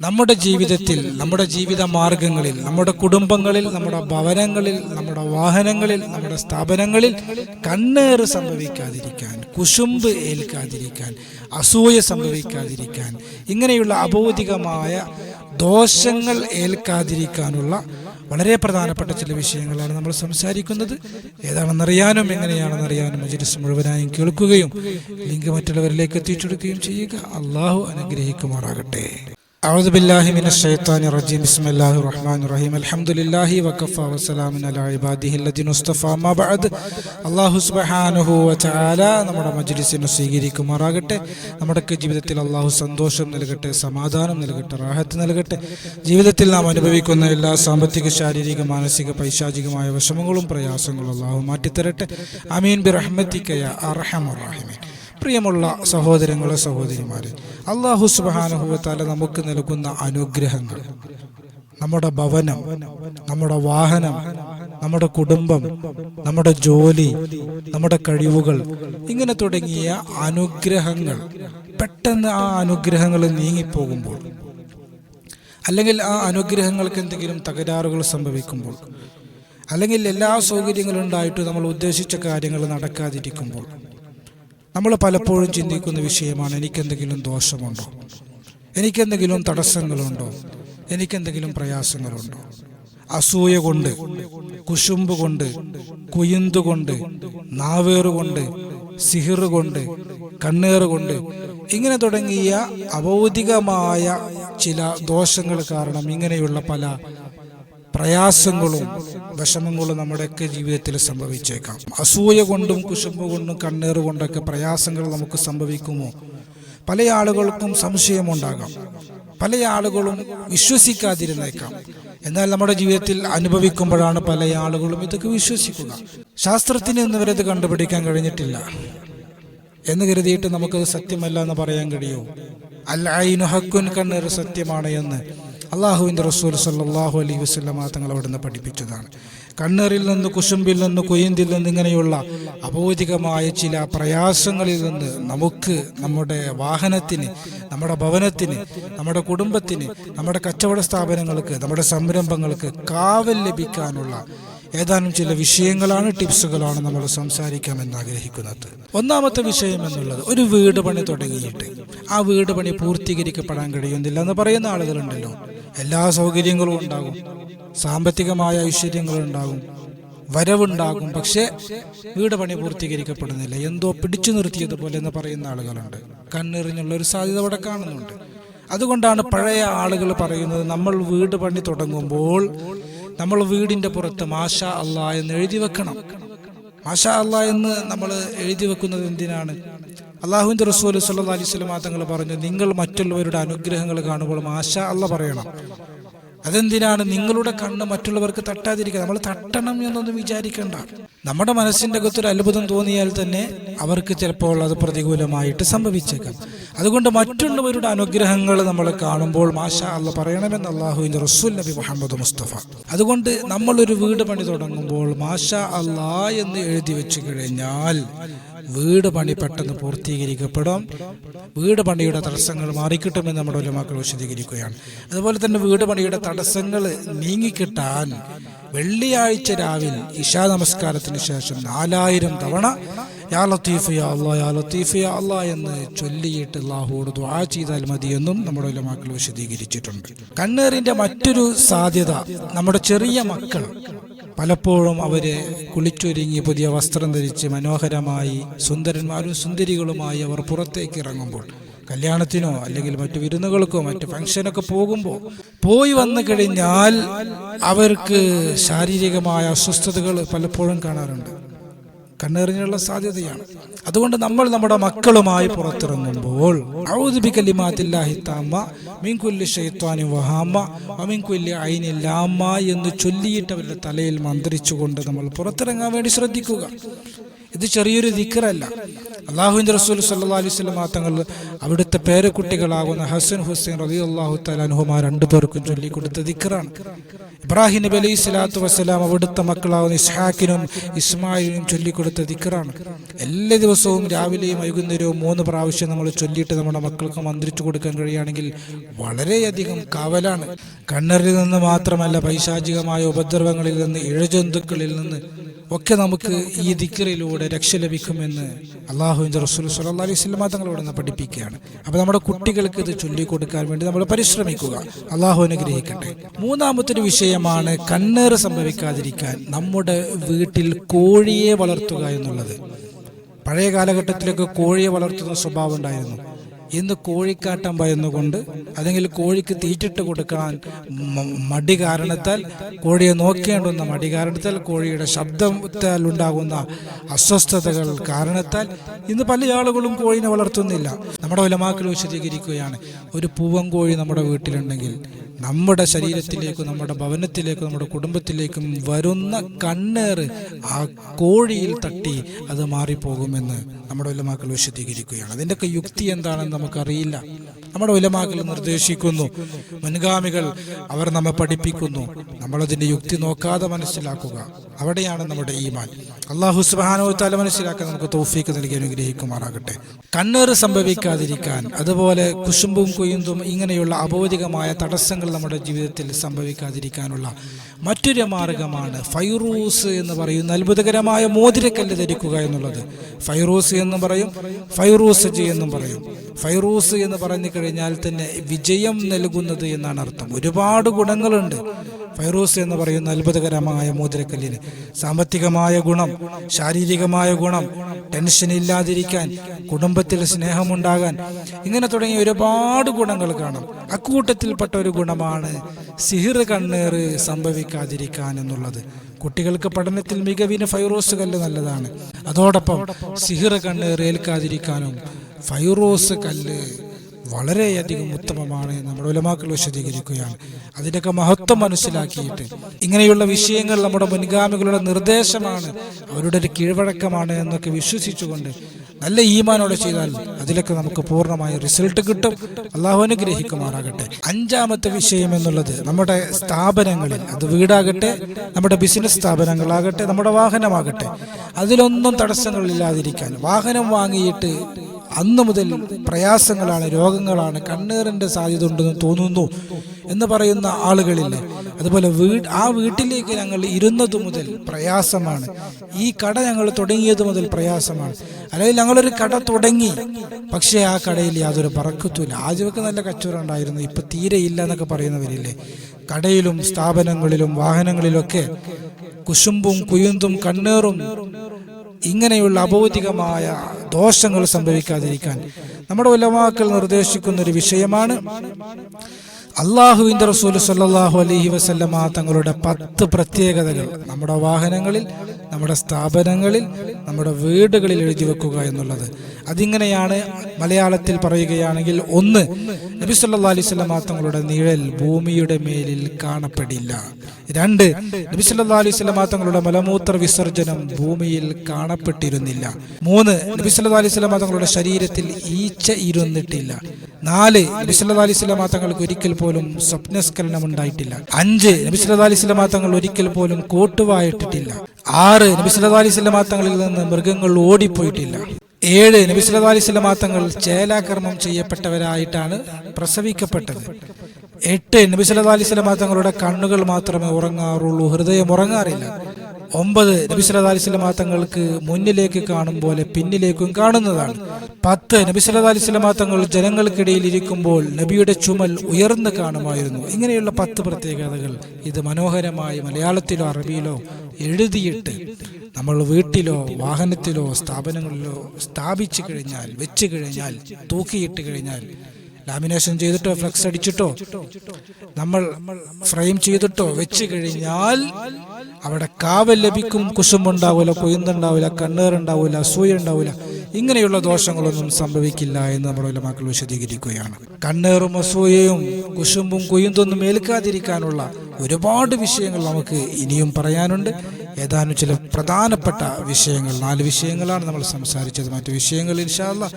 നമ്മുടെ ജീവിതത്തിൽ നമ്മുടെ ജീവിത മാർഗങ്ങളിൽ നമ്മുടെ കുടുംബങ്ങളിൽ നമ്മുടെ ഭവനങ്ങളിൽ നമ്മുടെ വാഹനങ്ങളിൽ നമ്മുടെ സ്ഥാപനങ്ങളിൽ കണ്ണേറ് സംഭവിക്കാതിരിക്കാൻ കുശുമ്പ് ഏൽക്കാതിരിക്കാൻ അസൂയ സംഭവിക്കാതിരിക്കാൻ ഇങ്ങനെയുള്ള അബോധികമായ ദോഷങ്ങൾ ഏൽക്കാതിരിക്കാനുള്ള വളരെ പ്രധാനപ്പെട്ട ചില വിഷയങ്ങളാണ് നമ്മൾ സംസാരിക്കുന്നത്. ഏതാണെന്നറിയാനും എങ്ങനെയാണെന്നറിയാനും മജിലിസ് മുഴുവനായും കേൾക്കുകയും ലിങ്ക് മറ്റുള്ളവരിലേക്ക് എത്തിച്ചെടുക്കുകയും ചെയ്യുക. അള്ളാഹു അനുഗ്രഹിക്കുമാറാകട്ടെ. أعوذ بالله من الشيطان الرجيم بسم الله الرحمن الرحيم الحمد لله وكفى وسلام على عباده الذين اصطفى ما بعد അള്ളാഹു സുബ്ഹാനഹു വതആല നമ്മുടെ മജ്ലിസിനെ സ്വീകരിക്കുമാറാകട്ടെ നമ്മുടെയൊക്കെ ജീവിതത്തിൽ അള്ളാഹു സന്തോഷം നൽകട്ടെ സമാധാനം നൽകട്ടെ റാഹത്ത് നൽകട്ടെ ജീവിതത്തിൽ നാം അനുഭവിക്കുന്ന എല്ലാ സാമ്പത്തിക ശാരീരിക മാനസിക പൈശാചികമായ വിഷമങ്ങളും പ്രയാസങ്ങളും അള്ളാഹു മാറ്റിത്തരട്ടെ അമീൻ ബി റഹ്മത്തിക്കയ അർഹമർ റഹീമീൻ പ്രിയമുള്ള സഹോദരങ്ങളെ സഹോദരിമാരെ അള്ളാഹു സുബാനുഭവത്താല നമുക്ക് നൽകുന്ന അനുഗ്രഹങ്ങൾ നമ്മുടെ ഭവനം നമ്മുടെ വാഹനം നമ്മുടെ കുടുംബം നമ്മുടെ ജോലി നമ്മുടെ കഴിവുകൾ ഇങ്ങനെ തുടങ്ങിയ അനുഗ്രഹങ്ങൾ പെട്ടെന്ന് ആ അനുഗ്രഹങ്ങൾ നീങ്ങിപ്പോകുമ്പോൾ അല്ലെങ്കിൽ ആ അനുഗ്രഹങ്ങൾക്ക് എന്തെങ്കിലും തകരാറുകൾ സംഭവിക്കുമ്പോൾ അല്ലെങ്കിൽ എല്ലാ സൗകര്യങ്ങളും ഉണ്ടായിട്ട് നമ്മൾ ഉദ്ദേശിച്ച കാര്യങ്ങൾ നടക്കാതിരിക്കുമ്പോൾ നമ്മൾ പലപ്പോഴും ചിന്തിക്കുന്ന വിഷയമാണ് എനിക്കെന്തെങ്കിലും ദോഷമുണ്ടോ? എനിക്കെന്തെങ്കിലും തടസ്സങ്ങളുണ്ടോ? എനിക്കെന്തെങ്കിലും പ്രയാസങ്ങളുണ്ടോ? അസൂയ കൊണ്ട് കുശുമ്പ് കൊണ്ട് കുയിന്തു കൊണ്ട് നാവേറ് കൊണ്ട് സിഹിർ കണ്ണേറ് കൊണ്ട് ഇങ്ങനെ തുടങ്ങിയ അഭൗതികമായ ചില ദോഷങ്ങൾ കാരണം ഇങ്ങനെയുള്ള പല പ്രയാസങ്ങളും വിഷമങ്ങളും നമ്മുടെയൊക്കെ ജീവിതത്തിൽ സംഭവിച്ചേക്കാം. അസൂയ കൊണ്ടും കുശുമ്പ് കൊണ്ടും കണ്ണീർ കൊണ്ടൊക്കെ പ്രയാസങ്ങൾ നമുക്ക് സംഭവിക്കുമോ? പല ആളുകൾക്കും സംശയമുണ്ടാകാം. പല ആളുകളും വിശ്വസിക്കാതിരുന്നേക്കാം. എന്നാൽ നമ്മുടെ ജീവിതത്തിൽ അനുഭവിക്കുമ്പോഴാണ് പല ആളുകളും ഇതൊക്കെ വിശ്വസിക്കുക. ശാസ്ത്രത്തിന് ഇന്ന് വരെ ഇത് കണ്ടുപിടിക്കാൻ കഴിഞ്ഞിട്ടില്ല. എന്ന് കരുതിയിട്ട് നമുക്കത് സത്യമല്ല എന്ന് പറയാൻ കഴിയൂ? അല്ല ഐനുഹക്കുൻ കണ്ണീർ സത്യമാണ് എന്ന്. അള്ളാഹുവിന്റെ റസൂൽ സല്ലാഹു അലൈഹി വസ്ലമ തങ്ങൾ അവിടുന്ന് പഠിപ്പിച്ചതാണ്. കണ്ണറിൽ നിന്ന് കുശുമ്പിൽ നിന്ന് കൊയ്യന്തിൽ നിന്ന് ഇങ്ങനെയുള്ള അബോധികമായ ചില പ്രയാസങ്ങളിൽ നിന്ന് നമുക്ക് നമ്മുടെ വാഹനത്തിന് നമ്മുടെ ഭവനത്തിന് നമ്മുടെ കുടുംബത്തിന് നമ്മുടെ കച്ചവട സ്ഥാപനങ്ങൾക്ക് നമ്മുടെ സംരംഭങ്ങൾക്ക് കാവൽ ലഭിക്കാനുള്ള ഏതാനും ചില വിഷയങ്ങളാണ് ടിപ്സുകളാണ് നമ്മൾ സംസാരിക്കാമെന്ന് ആഗ്രഹിക്കുന്നത്. ഒന്നാമത്തെ വിഷയം എന്നുള്ളത് ഒരു വീട് പണി തുടങ്ങിയിട്ട്. ആ വീട് പണി പൂർത്തീകരിക്കപ്പെടാൻ കഴിയുന്നില്ല എന്ന് പറയുന്ന ആളുകളുണ്ടല്ലോ. എല്ലാ സൗകര്യങ്ങളും ഉണ്ടാകും. സാമ്പത്തികമായ ഐശ്വര്യങ്ങളും ഉണ്ടാകും. വരവുണ്ടാകും. പക്ഷേ വീട് പണി പൂർത്തീകരിക്കപ്പെടുന്നില്ല. എന്തോ പിടിച്ചു നിർത്തിയതുപോലെ എന്ന് പറയുന്ന ആളുകളുണ്ട്. കണ്ണെറിഞ്ഞുള്ള ഒരു സാധ്യത അവിടെ കാണുന്നുണ്ട്. അതുകൊണ്ടാണ് പഴയ ആളുകൾ പറയുന്നത് നമ്മൾ വീട് പണി തുടങ്ങുമ്പോൾ നമ്മൾ വീടിന്റെ പുറത്ത് മാഷ അല്ല എന്ന് എഴുതി വെക്കണം. മാഷ അല്ല എന്ന് നമ്മൾ എഴുതി വെക്കുന്നത് എന്തിനാണ്? അള്ളാഹുവിന്റെ റസൂൽ സല്ലാ അലൈഹി തങ്ങൾ പറഞ്ഞു നിങ്ങൾ മറ്റുള്ളവരുടെ അനുഗ്രഹങ്ങൾ കാണുമ്പോൾ മാഷ അല്ല പറയണം. അതെന്തിനാണ് നിങ്ങളുടെ കണ്ണ് മറ്റുള്ളവർക്ക് തട്ടാതിരിക്കുക? നമ്മൾ തട്ടണം എന്നൊന്നും വിചാരിക്കേണ്ട. നമ്മുടെ മനസ്സിന്റെ അകത്തൊരു അത്ഭുതം തോന്നിയാൽ തന്നെ അവർക്ക് ചിലപ്പോൾ അത് പ്രതികൂലമായിട്ട് സംഭവിച്ചേക്കാം. അതുകൊണ്ട് മറ്റുള്ളവരുടെ അനുഗ്രഹങ്ങൾ നമ്മൾ കാണുമ്പോൾ മാഷ അല്ല പറയണമെന്ന് അള്ളാഹുവിന്റെ റസൂൽ നബി മുഹമ്മദ് മുസ്തഫ. അതുകൊണ്ട് നമ്മളൊരു വീട് പണി തുടങ്ങുമ്പോൾ മാഷ അല്ലാ എന്ന് എഴുതി വെച്ച് കഴിഞ്ഞാൽ വീട് പണി പെട്ടെന്ന് പൂർത്തീകരിക്കപ്പെടും. വീട് പണിയുടെ തടസ്സങ്ങൾ മാറിക്കിട്ടുമെന്ന് നമ്മുടെ ഉലമാക്കൾ വിശദീകരിക്കുകയാണ്. അതുപോലെ തന്നെ വീട് പണിയുടെ തടസ്സങ്ങൾ നീങ്ങിക്കിട്ടാൻ വെള്ളിയാഴ്ച രാവിലെ ഇഷാ നമസ്കാരത്തിന് ശേഷം നാലായിരം തവണ യാ ലത്തീഫ് യാ അള്ളാ യാ ലത്തീഫ് യാ അള്ളാ എന്ന് ചൊല്ലിയിട്ട് അള്ളാഹുവോട് ദ്വാ ചെയ്താൽ മതിയെന്നും നമ്മുടെ ഉലമാക്കൾ വിശദീകരിച്ചിട്ടുണ്ട്. കണ്ണേറിന്റെ മറ്റൊരു സാധ്യത നമ്മുടെ ചെറിയ മക്കൾ പലപ്പോഴും അവർ കുളിച്ചൊരുങ്ങി പുതിയ വസ്ത്രം ധരിച്ച് മനോഹരമായി സുന്ദരന്മാരും സുന്ദരികളുമായി അവർ പുറത്തേക്ക് ഇറങ്ങുമ്പോൾ കല്യാണത്തിനോ അല്ലെങ്കിൽ മറ്റു വിരുന്നുകൾക്കോ മറ്റു ഫംഗ്ഷനൊക്കെ പോകുമ്പോൾ പോയി വന്നു കഴിഞ്ഞാൽ അവർക്ക് ശാരീരികമായ അസ്വസ്ഥതകൾ പലപ്പോഴും കാണാറുണ്ട്. കണ്ണെറിഞ്ഞുള്ള സാധ്യതയാണ്. അതുകൊണ്ട് നമ്മൾ നമ്മുടെ മക്കളുമായി പുറത്തിറങ്ങുമ്പോൾ എന്ന് ചൊല്ലിയിട്ട് അവരുടെ തലയിൽ മന്ത്രിച്ചുകൊണ്ട് നമ്മൾ പുറത്തിറങ്ങാൻ വേണ്ടി ശ്രദ്ധിക്കുക. ഇത് ചെറിയൊരു ദിക്കറല്ല അള്ളാഹുവിന്റെ റസൂൽ സല്ലാ അലൈഹി സ്വലം അവിടുത്തെ പേരക്കുട്ടികളാകുന്ന ഹസൻ ഹുസൈൻ റബി അള്ളാഹു തലാനുഹുമാർ രണ്ടു പേർക്കും ചൊല്ലിക്കൊടുത്ത ദിക്കറാണ് ഇബ്രാഹിം നബി അലൈഹി സ്വലാത്തു വസ്സലാം അവിടുത്തെ മക്കളാവുന്ന ഇസ്ഹാക്കിനും ഇസ്മായിലിനും ചൊല്ലിക്കൊടുത്ത ദിക്കറാണ് എല്ലാ ദിവസവും രാവിലെയും വൈകുന്നേരവും മൂന്ന് പ്രാവശ്യം നമ്മൾ ചൊല്ലിയിട്ട് നമ്മുടെ മക്കൾക്ക് മന്ത്രിച്ചു കൊടുക്കാൻ കഴിയുകയാണെങ്കിൽ വളരെയധികം കവലാണ്. കണ്ണറിൽ നിന്ന് മാത്രമല്ല പൈശാചികമായ ഉപദ്രവങ്ങളിൽ നിന്ന് ഇഴജന്തുക്കളിൽ നിന്ന് ഒക്കെ നമുക്ക് ഈ ദിക്കറിലൂടെ രക്ഷ ലഭിക്കുമെന്ന് അള്ളാഹുവിന്റെ റസൂൽ സല്ലാ അലൈഹി സ്വലമ തങ്ങളോട് നിന്ന് പഠിപ്പിക്കുകയാണ്. അപ്പോൾ നമ്മുടെ കുട്ടികൾക്ക് ഇത് ചൊല്ലിക്കൊടുക്കാൻ വേണ്ടി നമ്മൾ പരിശ്രമിക്കുക. അള്ളാഹു അനുഗ്രഹിക്കട്ടെ. മൂന്നാമത്തെ വിഷയമാണ് കണ്ണേറ് സംഭവിക്കാതിരിക്കാൻ നമ്മുടെ വീട്ടിൽ കോഴിയെ വളർത്തുക എന്നുള്ളത്. പഴയ കാലഘട്ടത്തിലൊക്കെ കോഴിയെ വളർത്തുന്ന സ്വഭാവം ഉണ്ടായിരുന്നു. ഇന്ന് കോഴിക്കാട്ടം ഭയന്നുകൊണ്ട് അല്ലെങ്കിൽ കോഴിക്ക് തീറ്റിട്ട് കൊടുക്കാൻ മടി കാരണത്താൽ കോഴിയെ നോക്കേണ്ടുന്ന മടി കാരണത്താൽ കോഴിയുടെ ശബ്ദത്താൽ ഉണ്ടാകുന്ന അസ്വസ്ഥതകൾ കാരണത്താൽ ഇന്ന് പല ആളുകളും കോഴിനെ വളർത്തുന്നില്ല. നമ്മുടെ ഒലമാക്കൾ വിശദീകരിക്കുകയാണ് ഒരു പൂവൻ കോഴി നമ്മുടെ വീട്ടിലുണ്ടെങ്കിൽ നമ്മുടെ ശരീരത്തിലേക്കും നമ്മുടെ ഭവനത്തിലേക്കും നമ്മുടെ കുടുംബത്തിലേക്കും വരുന്ന കണ്ണേർ ആ കോഴിയിൽ തട്ടി അത് മാറിപ്പോകുമെന്ന് നമ്മുടെ വല്ലമാക്കൾ വിശദീകരിക്കുകയാണ്. അതിന്റെയൊക്കെ യുക്തി എന്താണെന്ന് നമുക്കറിയില്ല. നമ്മുടെ ഉലമാക്കൾ നിർദ്ദേശിക്കുന്നു. മുൻഗാമികൾ അവർ നമ്മെ പഠിപ്പിക്കുന്നു. നമ്മളതിന്റെ യുക്തി നോക്കാതെ മനസ്സിലാക്കുക. അവിടെയാണ് നമ്മുടെ ഈമാൻ. അള്ളാഹു സുബാനോ തല മനസ്സിലാക്കാൻ നമുക്ക് തോഫീക്ക് നൽകി അനുഗ്രഹിക്കുമാറാകട്ടെ. കണ്ണേറ് സംഭവിക്കാതിരിക്കാൻ അതുപോലെ കുശുമ്പും കൊയ്യുന്തും ഇങ്ങനെയുള്ള അബോധികമായ തടസ്സങ്ങൾ നമ്മുടെ ജീവിതത്തിൽ സംഭവിക്കാതിരിക്കാനുള്ള മറ്റൊരു മാർഗമാണ് ഫൈറൂസ് എന്ന് പറയുന്ന അത്ഭുതകരമായ മോതിരക്കല്ല് ധരിക്കുക എന്നുള്ളത്. ഫൈറൂസ് എന്ന് പറയും ഫൈറൂസജി എന്നും പറയും. ഫൈറൂസ് എന്ന് പറഞ്ഞു കഴിഞ്ഞാൽ തന്നെ വിജയം നൽകുന്നത് എന്നാണ് അർത്ഥം. ഒരുപാട് ഗുണങ്ങളുണ്ട്. ഫൈറോസ് എന്ന് പറയുന്ന അത്ഭുതകരമായ മോതിരക്കല്ലിന്. സാമ്പത്തികമായ ഗുണം ശാരീരികമായ ഗുണം ടെൻഷൻ ഇല്ലാതിരിക്കാൻ കുടുംബത്തിൽ സ്നേഹമുണ്ടാകാൻ ഇങ്ങനെ തുടങ്ങിയ ഒരുപാട് ഗുണങ്ങൾ കാണാം. അക്കൂട്ടത്തിൽപ്പെട്ട ഒരു ഗുണമാണ് സിഹിർ കണ്ണേറ് സംഭവിക്കാതിരിക്കാൻ എന്നുള്ളത്. കുട്ടികൾക്ക് പഠനത്തിൽ മികവിന് ഫൈറോസ് കല്ല് നല്ലതാണ്. അതോടൊപ്പം സിഹിർ കണ്ണേറ് ഏൽക്കാതിരിക്കാനും ഫൈറോസ് കല്ല് വളരെയധികം ഉത്തമമാണ് നമ്മുടെ ഉലമാക്കൾ വിശദീകരിക്കുകയാണ്. അതിന്റെയൊക്കെ മഹത്വം മനസ്സിലാക്കിയിട്ട് ഇങ്ങനെയുള്ള വിഷയങ്ങൾ നമ്മുടെ മുൻഗാമികളുടെ നിർദ്ദേശമാണ് അവരുടെ ഒരു കീഴ്വഴക്കമാണ് എന്നൊക്കെ വിശ്വസിച്ചുകൊണ്ട് നല്ല ഈമാനോടെ ചെയ്താൽ അതിലൊക്കെ നമുക്ക് പൂർണമായ റിസൾട്ട് കിട്ടും. അള്ളാഹു അനുഗ്രഹിക്കുമാറാകട്ടെ. അഞ്ചാമത്തെ വിഷയം എന്നുള്ളത് നമ്മുടെ സ്ഥാപനങ്ങളിൽ അത് വീടാകട്ടെ നമ്മുടെ ബിസിനസ് സ്ഥാപനങ്ങളാകട്ടെ നമ്മുടെ വാഹനമാകട്ടെ അതിലൊന്നും തടസ്സങ്ങളില്ലാതിരിക്കാൻ വാഹനം വാങ്ങിയിട്ട് അന്ന് മുതൽ പ്രയാസങ്ങളാണ് രോഗങ്ങളാണ് കണ്ണേറിന്റെ സാധ്യത ഉണ്ടെന്ന് തോന്നുന്നു എന്ന് പറയുന്ന ആളുകളില്ലേ അതുപോലെ വീട് ആ വീട്ടിലേക്ക് ഞങ്ങൾ ഇരുന്നത് മുതൽ പ്രയാസമാണ്. ഈ കട ഞങ്ങൾ തുടങ്ങിയത് മുതൽ പ്രയാസമാണ്. അല്ലെങ്കിൽ ഞങ്ങളൊരു കട തുടങ്ങി പക്ഷേ ആ കടയിൽ യാതൊരു പറക്കത്തുമില്ല. ആദ്യമൊക്കെ നല്ല കച്ചവടം ഉണ്ടായിരുന്നു ഇപ്പൊ തീരെ ഇല്ല എന്നൊക്കെ പറയുന്നവരില്ലേ. കടയിലും സ്ഥാപനങ്ങളിലും വാഹനങ്ങളിലൊക്കെ കുശുമ്പും കുയുന്തും കണ്ണേറും ഇങ്ങനെയുള്ള അബൗദ്ധികമായ ദോഷങ്ങൾ സംഭവിക്കാതിരിക്കാൻ. നമ്മുടെ ഉലമാക്കൾ നിർദ്ദേശിക്കുന്ന ഒരു വിഷയമാണ് അള്ളാഹുവിന്റെ റസൂൽ സല്ലാഹു അലഹി വസല്ലമ തങ്ങളുടെ പത്ത് പ്രത്യേകതകൾ നമ്മുടെ വാഹനങ്ങളിൽ നമ്മുടെ സ്ഥാപനങ്ങളിൽ നമ്മുടെ വീടുകളിൽ എഴുതി വെക്കുക എന്നുള്ളത്. അതിങ്ങനെയാണ് മലയാളത്തിൽ പറയുകയാണെങ്കിൽ ഒന്ന് നബി സല്ലാ അലൈഹി തങ്ങളുടെ നിഴൽ ഭൂമിയുടെ മേലിൽ കാണപ്പെടില്ല. രണ്ട് നബി സല്ലാ അലൈഹി തങ്ങളുടെ മലമൂത്ര വിസർജനം ഭൂമിയിൽ കാണപ്പെട്ടിരുന്നില്ല. മൂന്ന് നബി സല്ലാ അലൈഹി തങ്ങളുടെ ശരീരത്തിൽ ഈച്ച ഇരുന്നിട്ടില്ല. നാല് നബിസ്വല്ലാ അലൈഹി തങ്ങൾക്ക് ഒരിക്കൽ പോലും സ്വപ്നസ്ഖലനം ഉണ്ടായിട്ടില്ല. അഞ്ച് നബിസ്വല്ലാ അലൈഹി തങ്ങൾ ഒരിക്കൽ പോലും കോട്ടുവായിട്ടിട്ടില്ല. ആറ് നബിസ്വല്ലാ അലൈഹി തങ്ങളിൽ നിന്ന് മൃഗങ്ങൾ ഓടിപ്പോയിട്ടില്ല. ഏഴ് നബി മാത്തങ്ങൾ തങ്ങൾ ചേലാകർമ്മം ചെയ്യപ്പെട്ടവരായിട്ടാണ് പ്രസവിക്കപ്പെട്ടത്. എട്ട് നബി സല്ലല്ലാഹു അലൈഹി തങ്ങളുടെ കണ്ണുകൾ മാത്രമേ ഉറങ്ങാറുള്ളൂ ഹൃദയം ഉറങ്ങാറില്ല. ഒമ്പത് നബി മാത്തങ്ങൾക്ക് തങ്ങൾക്ക് മുന്നിലേക്ക് കാണും പോലെ പിന്നിലേക്കും കാണുന്നതാണ്. പത്ത് നബി മാത്തങ്ങൾ തങ്ങൾ ജനങ്ങൾക്കിടയിൽ ഇരിക്കുമ്പോൾ നബിയുടെ ചുമൽ ഉയർന്നു കാണുമായിരുന്നു. ഇങ്ങനെയുള്ള പത്ത് പ്രത്യേകതകൾ ഇത് മനോഹരമായി മലയാളത്തിലോ അറബിയിലോ എഴുതിയിട്ട് നമ്മൾ വീട്ടിലോ വാഹനത്തിലോ സ്ഥാപനങ്ങളിലോ സ്ഥാപിച്ചു കഴിഞ്ഞാൽ വെച്ച് കഴിഞ്ഞാൽ തൂക്കിയിട്ട് കഴിഞ്ഞാൽ ലാമിനേഷൻ ചെയ്തിട്ടോ ഫ്ലക്സ് അടിച്ചിട്ടോ നമ്മൾ ഫ്രെയിം ചെയ്തിട്ടോ വെച്ച് കഴിഞ്ഞാൽ അവിടെ കാവൽ ലഭിക്കും കുശുമ്പുണ്ടാവില്ല കൊയ്യുന്നുണ്ടാവില്ല കണ്ണേറുണ്ടാവില്ല സൂയ ഉണ്ടാവില്ല ഇങ്ങനെയുള്ള ദോഷങ്ങളൊന്നും സംഭവിക്കില്ല എന്ന് നമ്മുടെ ഉലമാക്കൾ വിശദീകരിക്കുകയാണ്. കണ്ണേറും അസൂയയും കുശുമ്പും കൊയ്യുന്തൊന്നും ഏൽക്കാതിരിക്കാനുള്ള ഒരുപാട് വിഷയങ്ങൾ നമുക്ക് ഇനിയും പറയാനുണ്ട്. ഏതാനും ചില പ്രധാനപ്പെട്ട വിഷയങ്ങൾ നാല് വിഷയങ്ങളാണ് നമ്മൾ സംസാരിച്ചത്. മറ്റു വിഷയങ്ങൾ ഇൻഷാല്ല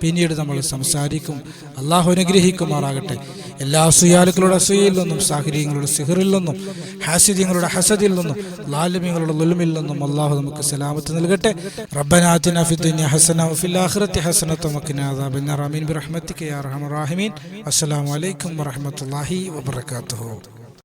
പിന്നീട് നമ്മൾ സംസാരിക്കും. അള്ളാഹു അനുഗ്രഹിക്കുമാറാകട്ടെ. എല്ലാ അസൂയാലുക്കളുടെ അസൂയയിൽ നിന്നും സാഹചര്യങ്ങളുടെ സിഹറിൽ നിന്നും ഹാസിദ്യങ്ങളുടെ ഹസദിൽ നിന്നും ലാലിമ്യങ്ങളുടെ ലുലുമിൽ നിന്നും അള്ളാഹു നമുക്ക് സലാമത്ത് നൽകട്ടെ. റബ്ബനാത്തിന ഫിദ്ദുനിയ ഹസന വഫിൽ ആഖിറത്തി ഹസനത വഖിന അദാബന്നാർ ആമീൻ. ബിറഹ്മതിക യാ അർഹമർ റഹീമീൻ. അസ്സലാമു അലൈക്കും വറഹ്മത്തുള്ളാഹി വബറകാതുഹു.